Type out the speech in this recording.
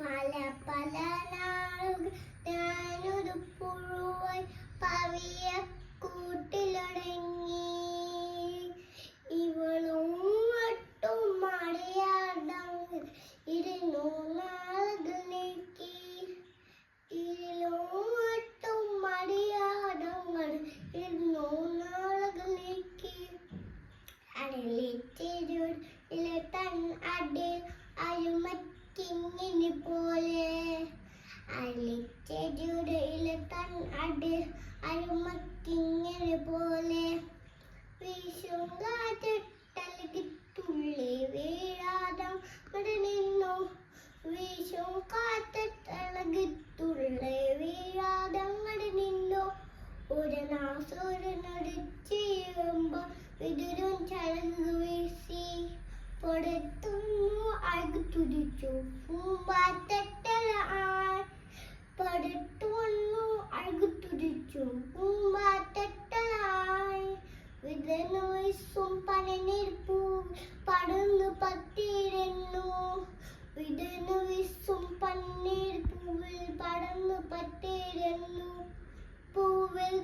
പല പല നാളുകൾ പോലെ. അലിച്ചെടിയുടെ തൻ അടിൽ അരുമക്കിങ്ങനെ പോലെ. വീശും തുള്ളി വീഴാതം നിന്നു. വീശും കാറ്റിട്ടലകി തുള്ളി വീഴാതം നിന്നു. ഒരു നാസൂരനൊടിച്ചുമ്പോ വിതുരും ചടങ്ങ് വീശി. പൊടത്തുന്നു അഴകു ആൾ പൊടത്തുന്നു അഴകു തുടിച്ചു പൂമ്പാറ്റലായി വിതന്നു വീശും പനനീർ പൂ പടർന്നു പത്തിരുന്നു. വിതന്നു വീശും പന്നീർ പൂവിൽ പടർന്നു പത്തിരുന്നു. പൂവിൽ